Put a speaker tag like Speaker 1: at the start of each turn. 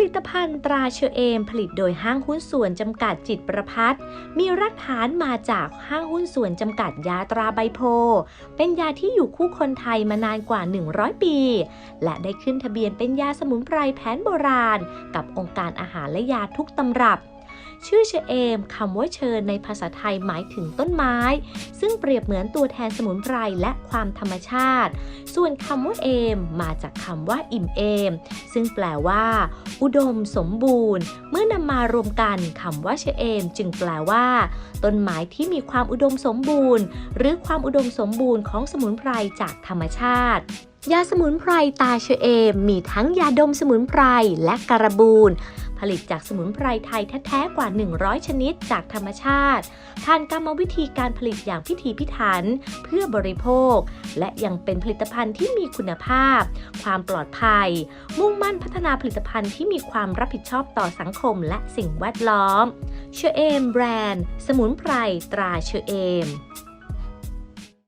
Speaker 1: ลิตภัณฑ์ตราเชอเอม ผลิตโดยห้างหุ้นส่วนจำกัดจิตประพัฒมีรากฐานมาจากห้างหุ้นส่วนจำกัดยาตราใบโพ เป็นยาที่อยู่คู่คนไทยมานานกว่า 100 ปี และได้ขึ้นทะเบียนเป็นยาสมุนไพรแผนโบราณ กับองค์การอาหารและยาทุกตำรับ ชื่อเชอเอมคำว่าเชิญในภาษาไทยหมายถึงต้นไม้ ซึ่งเปรียบเหมือนตัวแทนสมุนไพรและความธรรมชาติ ส่วนคำว่าเอม มาจากคำว่าอิ่มเอม ซึ่งแปลว่า อุดมสมบูรณ์ เมื่อนำมารวมกันคำว่าเชอเอม จึงแปลว่า ต้นไม้ที่มีความอุดมสมบูรณ์ หรือความอุดมสมบูรณ์ของสมุนไพรจากธรรมชาติยาสมุนไพรตาเชอเอม มีทั้งยาดมสมุนไพรและการบูน ผลิตจากสมุนไพรไทยแท้ๆกว่า 100 ชนิดจากธรรมชาติ ผ่านกรรมวิธีการผลิตอย่างพิถีพิถันเพื่อบริโภค และยังเป็นผลิตภัณฑ์ที่มีคุณภาพ ความปลอดภัย มุ่งมั่นพัฒนาผลิตภัณฑ์ที่มีความรับผิดชอบต่อสังคมและสิ่งแวดล้อม เชอเอมแบรนด์ สมุนไพรตราเชอเอม